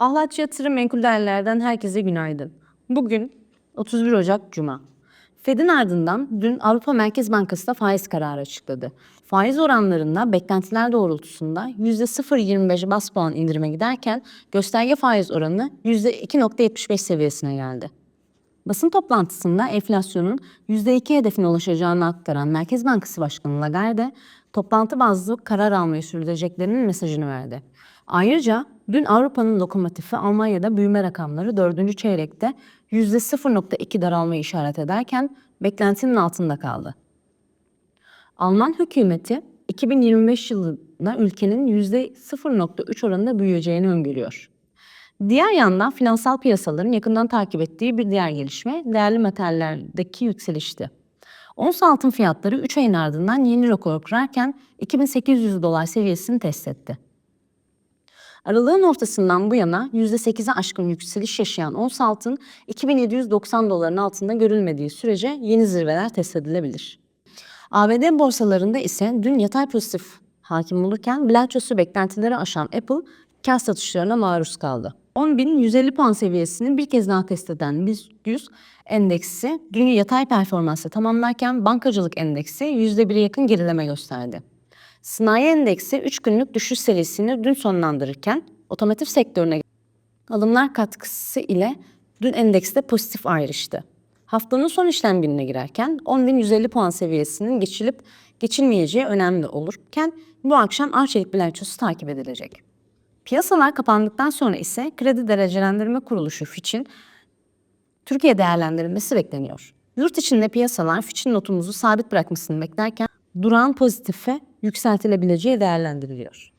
Ahlatçı Yatırım Menkul Değerler'den herkese günaydın. Bugün 31 Ocak Cuma. Fed'in ardından dün Avrupa Merkez Bankası da faiz kararı açıkladı. Faiz oranlarında beklentiler doğrultusunda %0.25 bas puan indirime giderken gösterge faiz oranı %2.75 seviyesine geldi. Basın toplantısında enflasyonun %2 hedefine ulaşacağını aktaran Merkez Bankası Başkanı Lagarde, toplantı bazlı karar almayı sürdüreceklerinin mesajını verdi. Ayrıca dün Avrupa'nın lokomotifi Almanya'da büyüme rakamları 4. çeyrekte %0.2 daralmayı işaret ederken beklentinin altında kaldı. Alman hükümeti 2025 yılında ülkenin %0.3 oranında büyüyeceğini öngörüyor. Diğer yandan finansal piyasaların yakından takip ettiği bir diğer gelişme değerli metallerdeki yükselişti. Ons altın fiyatları 3 ayın ardından yeni rekor kırarken 2800 dolar seviyesini test etti. Aralığın ortasından bu yana %8'e aşkın yükseliş yaşayan ons altın 2790 doların altında görülmediği sürece yeni zirveler test edilebilir. ABD borsalarında ise dün yatay pozitif hakim olurken bilançosu beklentileri aşan Apple kar satışlarına maruz kaldı. 10.150 puan seviyesini bir kez daha test eden BIST 100 endeksi dün yatay performansı tamamlarken bankacılık endeksi %1'e yakın gerileme gösterdi. Sanayi endeksi 3 günlük düşüş serisini dün sonlandırırken otomotiv sektörüne alımlar katkısı ile dün endekste pozitif ayrıştı. Haftanın son işlem gününe girerken 10.150 puan seviyesinin geçilip geçilmeyeceği önemli olurken bu akşam Arçelik bilançosu takip edilecek. Piyasalar kapandıktan sonra ise kredi derecelendirme kuruluşu Fitch'in Türkiye değerlendirilmesi bekleniyor. Yurt içinde piyasalar Fitch'in notumuzu sabit bırakmasını beklerken durağın pozitife yükseltilebileceği değerlendiriliyor.